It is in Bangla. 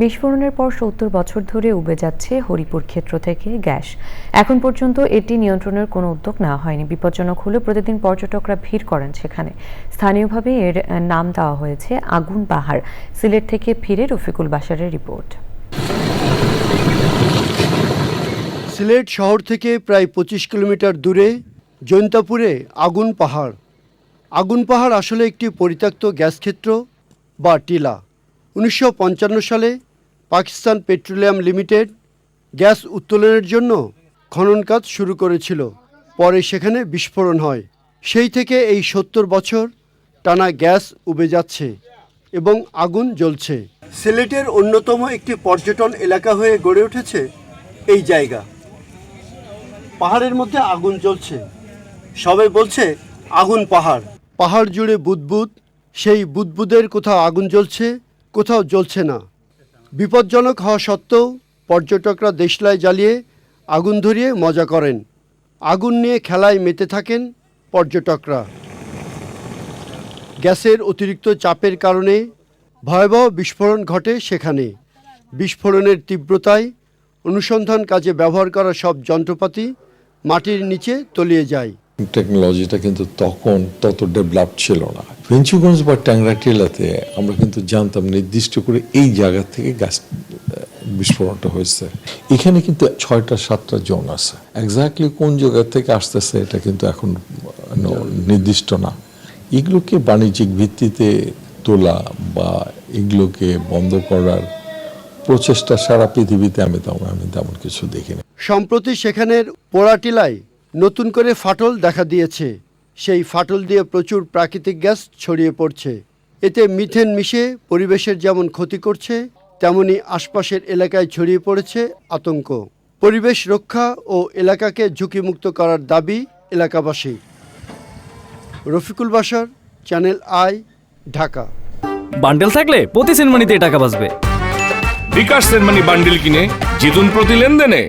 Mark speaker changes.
Speaker 1: বিস্ফোরণের পর সত্তর বছর ধরে উবে যাচ্ছে হরিপুর ক্ষেত্র থেকে গ্যাস। এখন পর্যন্ত এটি নিয়ন্ত্রণের কোনো উদ্যোগ নেওয়া হয়নি। বিপজ্জনক হলেও প্রতিদিন পর্যটকরা ভিড় করেন সেখানে। স্থানীয়ভাবে এর নাম দেওয়া হয়েছে আগুন পাহাড়। সিলেট থেকে ফিরে রফিকুল বাসারের রিপোর্ট।
Speaker 2: সিলেট শহর থেকে প্রায় পঁচিশ কিলোমিটার দূরে জৈন্তাপুরে আগুন পাহাড়। আগুন পাহাড় আসলে একটি পরিত্যক্ত গ্যাস ক্ষেত্র বা টিলা। উনিশশো পঞ্চান্ন সালে পাকিস্তান পেট্রোলিয়াম লিমিটেড গ্যাস উত্তোলনের জন্য খনন কাজ শুরু করেছিল। পরে সেখানে বিস্ফোরণ হয়। সেই থেকে এই সত্তর বছর টানা গ্যাস উবে যাচ্ছে এবং আগুন জ্বলছে। সিলেটের অন্যতম একটি পর্যটন এলাকা হয়ে গড়ে উঠেছে এই জায়গা। পাহাড়ের মধ্যে আগুন জ্বলছে। সবাই বলছে, আগুন পাহাড়। পাহাড় জুড়ে বুদবুদ, সেই বুদবুদের কোথাও আগুন জ্বলছে কোথাও জ্বলছে না। বিপজ্জনক হওয়া সত্ত্বেও পর্যটকরা দেশলাই জ্বালিয়ে আগুন ধরিয়ে মজা করেন। আগুন নিয়ে খেলায় মেতে থাকেন পর্যটকরা। গ্যাসের অতিরিক্ত চাপের কারণে ভয়াবহ বিস্ফোরণ ঘটে সেখানে। বিস্ফোরণের তীব্রতায় অনুসন্ধান কাজে ব্যবহার করা সব যন্ত্রপাতি মাটির নিচে তলিয়ে যায়।
Speaker 3: টেকনোলজিটা কিন্তু তখন তত ডেভেলপ ছিল না। ফেঞ্চুগঞ্জ বা ট্যাংরা টিলাতে আমরা কিন্তু জানতাম নির্দিষ্ট করে এই জায়গা থেকে আহ, বিস্ফোরণটা হয়েছে। এখানে কিন্তু ছয়টা সাতটা জোন আছে। এক্স্যাক্টলি কোন জায়গা থেকে আসতেছে এটা কিন্তু এখন নির্দিষ্ট না। এগুলোকে বাণিজ্যিক ভিত্তিতে তোলা বা এগুলোকে বন্ধ করার প্রচেষ্টা সারা পৃথিবীতে আমি তেমন আমি তেমন কিছু দেখিনি।
Speaker 2: সম্প্রতি সেখানের পোড়াটিলায় নতুন করে ফাটল দেখা দিয়েছে। সেই ফাটল দিয়ে প্রচুর প্রাকৃতিক গ্যাস ছড়িয়ে পড়ছে। এতে মিথেন মিশে পরিবেশের যেমন ক্ষতি করছে তেমনি আশপাশের এলাকায় ছড়িয়ে পড়েছে আতঙ্ক। পরিবেশ রক্ষা ও এলাকাকে ঝুঁকিমুক্ত করার দাবি এলাকাবাসী। রফিকুল বাসার চ্যানেল আই ঢাকা।
Speaker 4: বান্ডেল থাকলে প্রতি সেনমানিতে টাকা বাঁচবে।
Speaker 5: বিকাশ সেনমানি বান্ডিল কিনে জিতুন প্রতি লেনদেনে।